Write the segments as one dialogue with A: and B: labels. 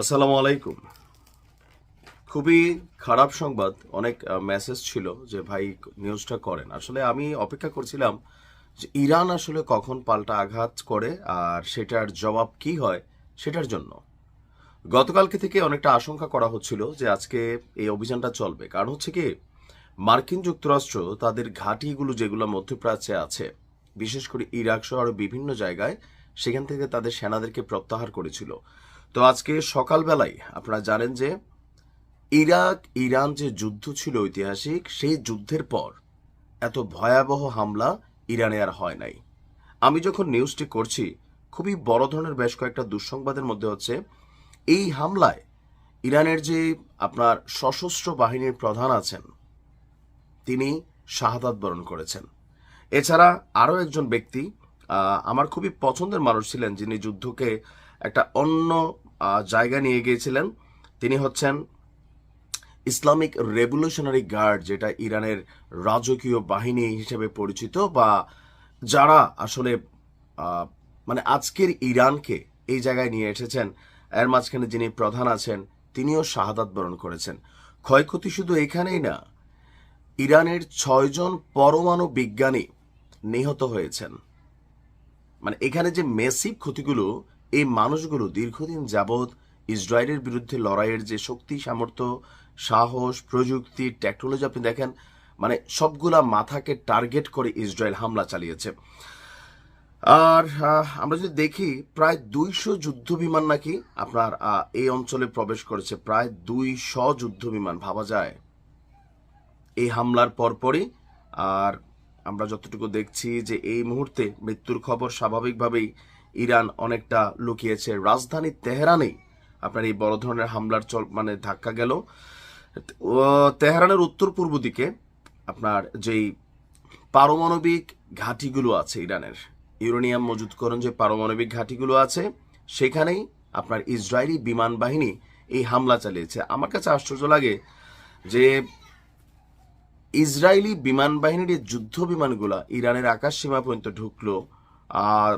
A: আসসালামু আলাইকুম। খুবই খারাপ সংবাদ, অনেক মেসেজ ছিল যে ভাই নিউজটা করেন। আসলে আমি অপেক্ষা করছিলাম যে ইরান আসলে কখন পাল্টা আঘাত করে আর সেটার জবাব কি হয় সেটার জন্য। গতকালকে থেকে অনেকটা আশঙ্কা করা হচ্ছিল যে আজকে এই অভিযানটা চলবে। কারণ হচ্ছে কি, মার্কিন যুক্তরাষ্ট্র তাদের ঘাঁটিগুলো যেগুলো মধ্যপ্রাচ্যে আছে, বিশেষ করে ইরাক সহ বিভিন্ন জায়গায়, সেখান থেকে তাদের সেনাদেরকে প্রত্যাহার করেছিল। তো আজকে সকালবেলায় আপনারা জানেন যে ইরাক, ইরান যে যুদ্ধ ছিল ঐতিহাসিক, সেই যুদ্ধের পর এত ভয়াবহ হামলা ইরানে আর হয় নাই। আমি যখন নিউজটি করছি, খুবই বড় ধরনের বেশ কয়েকটা দুঃসংবাদের মধ্যে হচ্ছে, এই হামলায় ইরানের যে আপনার সশস্ত্র বাহিনীর প্রধান আছেন, তিনি শাহাদাত বরণ করেছেন। এছাড়া আরও একজন ব্যক্তি আমার খুবই পছন্দের মানুষ ছিলেন যিনি যুদ্ধকে একটা অন্য জায়গা নিয়ে গিয়েছিলেন। তিনি হচ্ছেন ইসলামিক রেভলিউশনারি গার্ড, যেটা ইরানের রাজকীয় বাহিনী হিসেবে পরিচিত, বা যারা আসলে মানে আজকের ইরানকে এই জায়গায় নিয়ে এসেছেন, এর মাঝখানে যিনি প্রধান আছেন, তিনিও শাহাদাত বরণ করেছেন। ক্ষয়ক্ষতি শুধু এখানেই না, ইরানের ছয়জন পরমাণু বিজ্ঞানী নিহত হয়েছেন। মানে এখানে যে মেসিভ ক্ষতিগুলো এই মানুষগুলো দীর্ঘদিন যাবৎ ইসরায়েলের বিরুদ্ধে লড়াইয়ের যে শক্তি, সামর্থ্য, সাহস, প্রযুক্তি টেকনোলজি আপনি দেখেন মানে সবগুলা মাথাকে টার্গেট করে ইসরায়েল হামলা চালিয়েছে। আর আমরা যদি দেখি, প্রায় দুইশো যুদ্ধ বিমান নাকি আপনার এই অঞ্চলে প্রবেশ করেছে। প্রায় দুইশ যুদ্ধ বিমান, ভাবা যায়। এই হামলার পরপরই, আর আমরা যতটুকু দেখছি যে এই মুহূর্তে মৃত্যুর খবর স্বাভাবিকভাবেই ইরান অনেকটা লুকিয়েছে। রাজধানী তেহরানেই আপনার এই বড় ধরনের হামলার চল মানে ধাক্কা গেল। তেহরানের উত্তর পূর্ব দিকে আপনার যেই পারমাণবিক ঘাঁটিগুলো আছে ইরানের, ইউরেনিয়াম মজুতকরণ যে পারমাণবিক ঘাঁটিগুলো আছে, সেখানেই আপনার ইসরায়েলি বিমান বাহিনী এই হামলা চালিয়েছে। আমার কাছে আশ্চর্য লাগে যে ইসরায়েলি বিমান বাহিনীর যুদ্ধ বিমানগুলা ইরানের আকাশ সীমা পর্যন্ত ঢুকলো, আর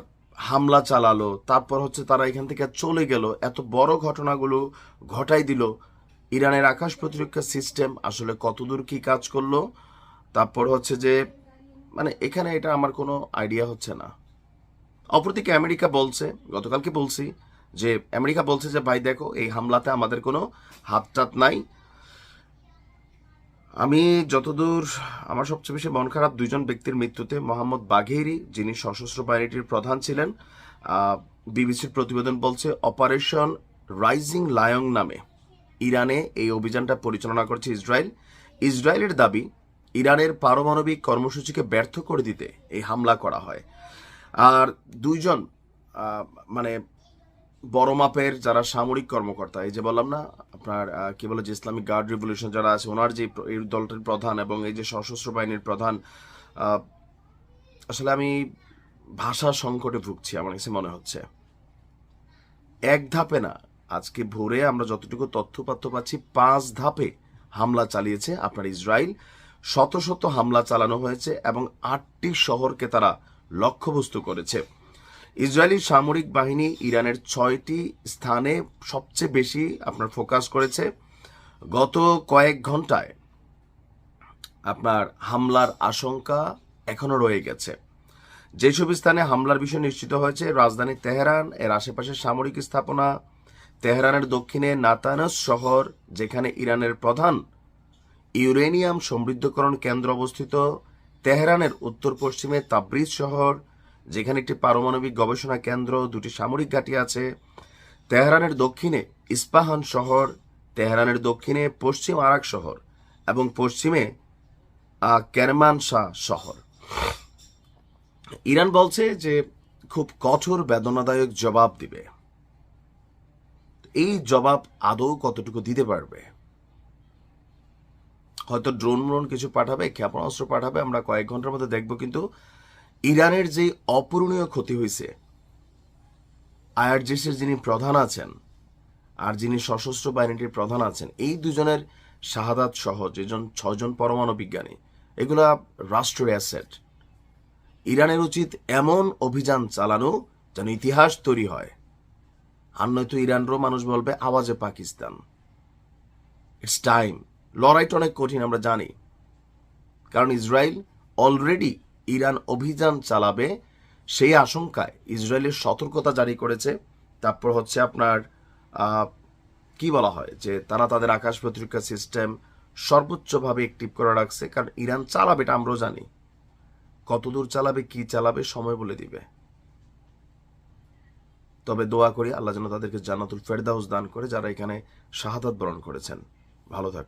A: হামলা চালালো, তারপর হচ্ছে তারা এখান থেকে চলে গেল। এত বড় ঘটনাগুলো ঘটাই দিল। ইরানের আকাশ প্রতিরক্ষা সিস্টেম আসলে কতদূর কি কাজ করল, তারপর হচ্ছে যে মানে এখানে এটা আমার কোনো আইডিয়া হচ্ছে না। অপরদিকে আমেরিকা বলছে, গতকালকে বলছি যে, আমেরিকা বলছে যে, ভাই দেখো, এই হামলাতে আমাদের কোনো হাত টাত নাই। আমি যতদূর আমার সবচেয়ে বেশি মন খারাপ দুইজন ব্যক্তির মৃত্যুতে মোহাম্মদ বাঘেরি যিনি সশস্ত্র বাহিনীটির প্রধান ছিলেন বিবিসির প্রতিবেদন বলছে অপারেশন রাইজিং লায়ং নামে ইরানে এই অভিযানটা পরিচালনা করছে ইসরায়েল। ইসরায়েলের দাবি, ইরানের পারমাণবিক কর্মসূচিকে ব্যর্থ করে দিতে এই হামলা করা হয়। আর দুইজন মানে বড় মাপের যারা সামরিক কর্মকর্তা, এই যে বললাম না, আপনার কি বলে যে ইসলামিক গার্ড রিভলিউশন যারা আছে, ওনার যে এই দলটির প্রধান এবং এই যে সশস্ত্র বাহিনীর প্রধান আসলে আমি ভাষা সংকটে ভুগছি, আমার কাছে মনে হচ্ছে। এক ধাপে না, আজকে ভোরে আমরা যতটুকু তথ্যপাত্য পাচ্ছি, পাঁচ ধাপে হামলা চালিয়েছে আপনার ইসরায়েল। শত শত হামলা চালানো হয়েছে এবং আটটি শহরকে তারা লক্ষ্যবস্তু করেছে। ইসরায়েলি সামরিক বাহিনী ইরানের ছয়টি স্থানে সবচেয়ে বেশি আপনার ফোকাস করেছে। গত কয়েক ঘন্টায় আপনার হামলার আশঙ্কা এখনও রয়ে গেছে। যেসব স্থানে হামলার বিষয় নিশ্চিত হয়েছে, রাজধানী তেহরান, এর আশেপাশে সামরিক স্থাপনা, তেহরানের দক্ষিণে নাতানস শহর, যেখানে ইরানের প্রধান ইউরেনিয়াম সমৃদ্ধকরণ কেন্দ্র অবস্থিত, তেহরানের উত্তর পশ্চিমে তাবরিজ শহর যেখানে একটি পারমাণবিক গবেষণা কেন্দ্র দুটি সামরিক ঘাঁটি আছে। তেহরানের দক্ষিণে ইস্পাহান শহর তেহরানের দক্ষিণে পশ্চিম আরাক শহর এবং পশ্চিমে আহ, কেরমানশাহ শহর। ইরান বলছে যে খুব কঠোর বেদনাদায়ক জবাব দিবে। এই জবাব আদৌ কতটুকু দিতে পারবে? হয়তো ড্রোন ড্রোন কিছু পাঠাবে ক্ষেপণাস্ত্র পাঠাবে আমরা কয়েক ঘণ্টার মধ্যে দেখব কিন্তু ইরানের যে অপূরণীয় ক্ষতি হয়েছে, আইআরজিসির যিনি প্রধান আছেন আর যিনি সশস্ত্র বাহিনীটির প্রধান আছেন, এই দুজনের শাহাদাত সহ যেজন ছজন পরমাণু বিজ্ঞানী, এগুলা রাষ্ট্রের অ্যাসেট। ইরানের উচিত এমন অভিযান চালানো যেন ইতিহাস তৈরি হয়। আর নয়তো ইরানরও মানুষ বলবে, আওয়াজে পাকিস্তান। ইটস টাইম লড়াইটা অনেক কঠিন, আমরা জানি। কারণ ইসরায়েল অলরেডি ইরান অভিযান চালাবে সেই আশঙ্কায় ইসরায়েলের সতর্কতা জারি করেছে। তারপর হচ্ছে আপনার কি বলা হয় যে তারা তাদের আকাশ প্রতিরক্ষা সিস্টেম সর্বোচ্চভাবে অ্যাক্টিভ করে রাখছে, কারণ ইরান চালাবে এটা আমরাও জানি। কতদূর চালাবে, কি চালাবে, সময় বলে দিবে। তবে দোয়া করি আল্লাহ যেন তাদেরকে জান্নাতুল ফেরদাউস দান করে, যারা এখানে শাহাদাত বরণ করেছেন। ভালো থাক